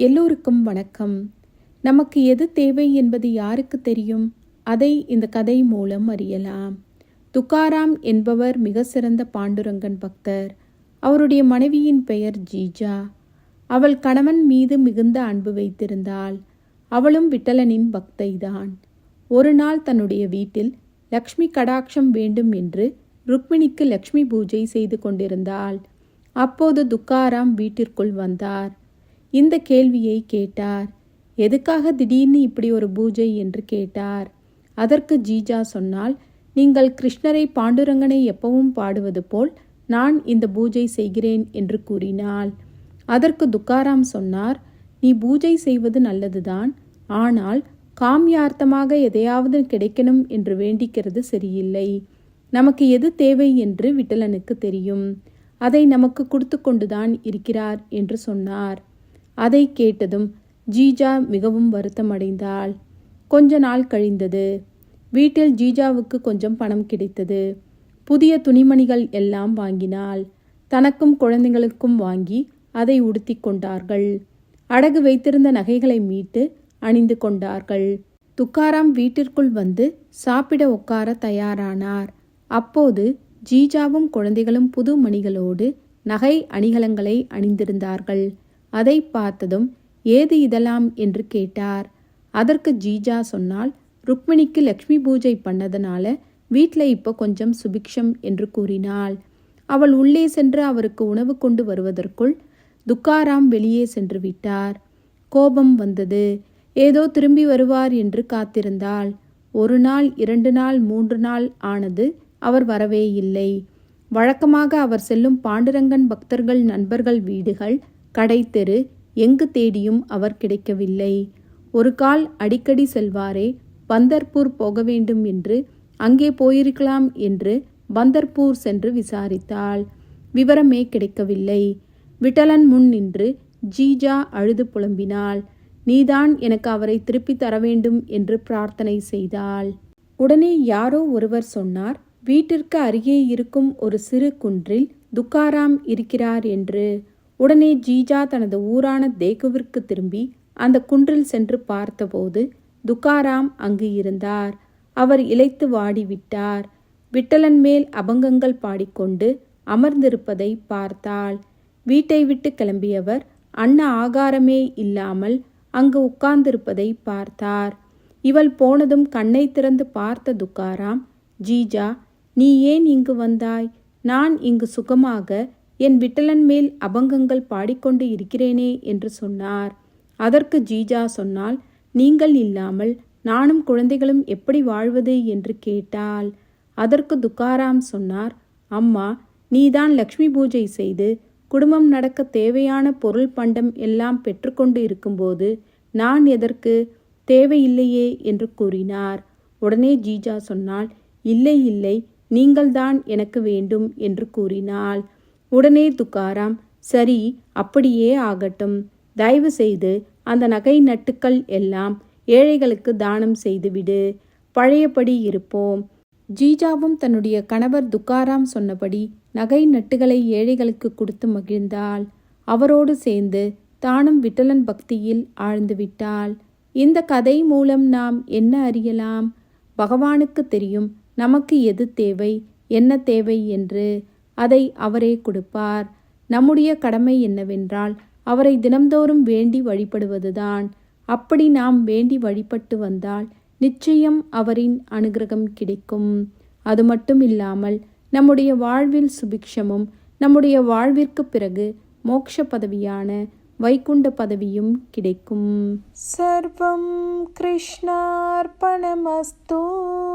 எல்லோருக்கும் வணக்கம். நமக்கு எது தேவை என்பது யாருக்கு தெரியும்? அதை இந்த கதை மூலம் அறியலாம். துக்காராம் என்பவர் மிக சிறந்த பாண்டுரங்கன் பக்தர். அவருடைய மனைவியின் பெயர் ஜீஜா. அவள் கணவன் மீது மிகுந்த அன்பு வைத்திருந்தாள். அவளும் விட்டலனின் பக்தைதான். ஒரு நாள் தன்னுடைய வீட்டில் லக்ஷ்மி கடாட்சம் வேண்டும் என்று ருக்மிணிக்கு லக்ஷ்மி பூஜை செய்து கொண்டிருந்தாள். அப்போது துக்காராம் வீட்டிற்குள் வந்தார். இந்த கேள்வியை கேட்டார். எதுக்காக திடீர்னு இப்படி ஒரு பூஜை? என்று கேட்டார். அதற்கு ஜீஜா சொன்னால் நீங்கள் கிருஷ்ணரை பாண்டுரங்கனை எப்பவும் பாடுவது போல் நான் இந்த பூஜை செய்கிறேன் என்று கூறினாள். அதற்கு துக்காராம் சொன்னார் நீ பூஜை செய்வது நல்லதுதான். ஆனால் காமியார்த்தமாக எதையாவது கிடைக்கணும் என்று வேண்டிக்கிறது சரியில்லை. நமக்கு எது தேவை? என்று விட்டலனுக்கு தெரியும். அதை நமக்கு கொடுத்து கொண்டுதான் இருக்கிறார் என்று சொன்னார். அதை கேட்டதும் ஜீஜா மிகவும் வருத்தமடைந்தாள். கொஞ்ச நாள் கழிந்தது. வீட்டில் ஜீஜாவுக்கு கொஞ்சம் பணம் கிடைத்தது. புதிய துணிமணிகள் எல்லாம் வாங்கினாள். தனக்கும் குழந்தைகளுக்கும் வாங்கி அதை உடுத்தி கொண்டார்கள். அடகு வைத்திருந்த நகைகளை மீட்டு அணிந்து கொண்டார்கள். துக்காராம் வீட்டிற்குள் வந்து சாப்பிட உட்கார தயாரானார். அப்போது ஜீஜாவும் குழந்தைகளும் புது மணிகளோடு நகை அணிகலங்களை அணிந்திருந்தார்கள். அதை பார்த்ததும் ஏது இதெல்லாம்? என்று கேட்டார். அதற்கு ஜீஜா சொன்னால் ருக்மிணிக்கு லக்ஷ்மி பூஜை பண்ணதனால வீட்டில் இப்போ கொஞ்சம் சுபிக்ஷம் என்று கூறினாள். அவள் உள்ளே சென்று அவருக்கு உணவு கொண்டு வருவதற்குள் துக்காராம் வெளியே சென்று விட்டார். கோபம் வந்தது. ஏதோ திரும்பி வருவார் என்று காத்திருந்தாள். ஒரு நாள் இரண்டு நாள் மூன்று நாள் ஆனது அவர் வரவே இல்லை. வழக்கமாக அவர் செல்லும் பாண்டுரங்கன் பக்தர்கள் நண்பர்கள் வீடுகள் கடை தெரு எங்கு தேடியும் அவர் கிடைக்கவில்லை. ஒரு கால் அடிக்கடி செல்வாரே பந்தர்பூர் போக வேண்டும் என்று அங்கே போயிருக்கலாம் என்று பந்தர்பூர் சென்று விசாரித்தாள். விவரமே கிடைக்கவில்லை. விட்டலன் முன் நின்று ஜீஜா அழுது புலம்பினாள். நீதான் எனக்கு அவரை திருப்பி தர வேண்டும் என்று பிரார்த்தனை செய்தாள். உடனே யாரோ ஒருவர் சொன்னார் வீட்டிற்கு அருகே இருக்கும் ஒரு சிறு குன்றில் துக்காராம் இருக்கிறார் என்று. உடனே ஜீஜா தனது ஊரான தேகுவிற்கு திரும்பி அந்த குன்றில் சென்று பார்த்தபோது துக்காராம் அங்கு இருந்தார். அவர் இழைத்து வாடிவிட்டார் விட்டலன் மேல் அபங்கங்கள் பாடிக்கொண்டு அமர்ந்திருப்பதை பார்த்தாள். வீட்டை விட்டு கிளம்பியவர் அன்ன ஆகாரமே இல்லாமல் அங்கு உட்கார்ந்திருப்பதை பார்த்தார். இவள் போனதும் கண்ணை திறந்து பார்த்த துக்காராம் ஜீஜா நீ ஏன் இங்கு வந்தாய்? நான் இங்கு சுகமாக என் விட்டலன் மேல் அபங்கங்கள் பாடிக்கொண்டு இருக்கிறேனே என்று சொன்னார். அதற்கு ஜீஜா சொன்னால் நீங்கள் இல்லாமல் நானும் குழந்தைகளும் எப்படி வாழ்வது? என்று கேட்டாள். அதற்கு துக்காராம் சொன்னார் அம்மா நீதான் லக்ஷ்மி பூஜை செய்து குடும்பம் நடக்க தேவையான பொருள் பண்டம் எல்லாம் பெற்றுக்கொண்டு இருக்கும்போது நான் எதற்கு தேவையில்லையே? என்று கூறினார். உடனே ஜீஜா சொன்னால் இல்லை இல்லை நீங்கள்தான் எனக்கு வேண்டும் என்று கூறினாள். உடனே துக்காராம் சரி அப்படியே ஆகட்டும். தயவு செய்து அந்த நகை நட்டுக்கள் எல்லாம் ஏழைகளுக்கு தானம் செய்துவிடு. பழையபடி இருப்போம். ஜீஜாவும் தன்னுடைய கணவர் துக்காராம் சொன்னபடி நகை நட்டுகளை ஏழைகளுக்கு கொடுத்து மகிழ்ந்தாள். அவரோடு சேர்ந்து தானும் விட்டலன் பக்தியில் ஆழ்ந்து விட்டாள். இந்த கதை மூலம் நாம் என்ன அறியலாம்? பகவானுக்கு தெரியும் நமக்கு எது தேவை என்ன தேவை என்று. அதை அவரே கொடுப்பார். நம்முடைய கடமை என்னவென்றால் அவரை தினம்தோறும் வேண்டி வழிபடுவதுதான். அப்படி நாம் வேண்டி வழிபட்டு வந்தால் நிச்சயம் அவரின் அனுகிரகம் கிடைக்கும். அது மட்டும் இல்லாமல் நம்முடைய வாழ்வில் சுபிக்ஷமும் நம்முடைய வாழ்விற்கு பிறகு மோக்ஷ பதவியான வைகுண்ட பதவியும் கிடைக்கும். சர்வம் கிருஷ்ணார்பணமஸ்தூ.